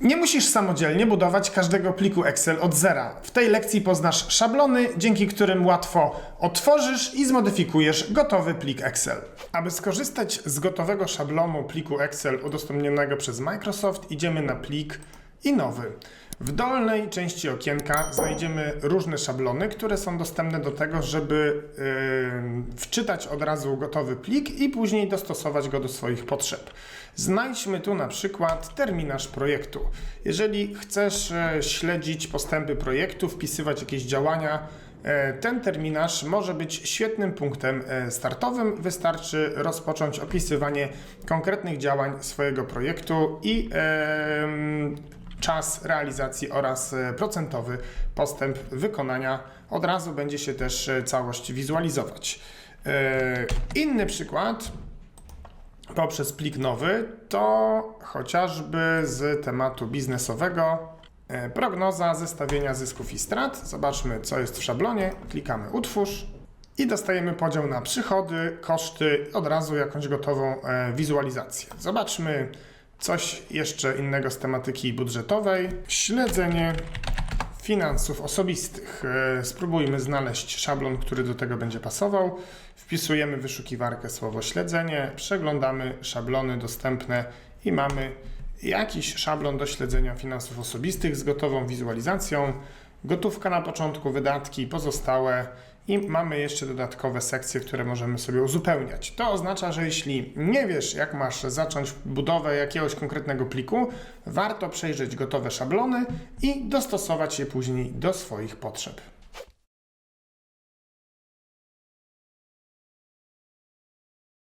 Nie musisz samodzielnie budować każdego pliku Excel od zera. W tej lekcji poznasz szablony, dzięki którym łatwo otworzysz i zmodyfikujesz gotowy plik Excel. Aby skorzystać z gotowego szablonu pliku Excel udostępnionego przez Microsoft, idziemy na plik i nowy. W dolnej części okienka znajdziemy różne szablony, które są dostępne do tego, żeby yy, wczytać od razu gotowy plik i później dostosować go do swoich potrzeb. Znajdźmy tu na przykład terminarz projektu. Jeżeli chcesz e, śledzić postępy projektu, wpisywać jakieś działania, e, ten terminarz może być świetnym punktem e, startowym. Wystarczy rozpocząć opisywanie konkretnych działań swojego projektu i czas realizacji oraz e, procentowy postęp wykonania. Od razu będzie się też e, całość wizualizować. E, Inny przykład poprzez plik nowy to chociażby z tematu biznesowego. Prognoza zestawienia zysków i strat. Zobaczmy, co jest w szablonie. Klikamy utwórz i dostajemy podział na przychody, koszty, od razu jakąś gotową wizualizację. Zobaczmy coś jeszcze innego z tematyki budżetowej. Śledzenie finansów osobistych. E, Spróbujmy znaleźć szablon, który do tego będzie pasował. Wpisujemy w wyszukiwarkę słowo śledzenie, przeglądamy szablony dostępne i mamy jakiś szablon do śledzenia finansów osobistych z gotową wizualizacją. Gotówka na początku, wydatki, pozostałe i mamy jeszcze dodatkowe sekcje, które możemy sobie uzupełniać. To oznacza, że jeśli nie wiesz, jak masz zacząć budowę jakiegoś konkretnego pliku, warto przejrzeć gotowe szablony i dostosować je później do swoich potrzeb.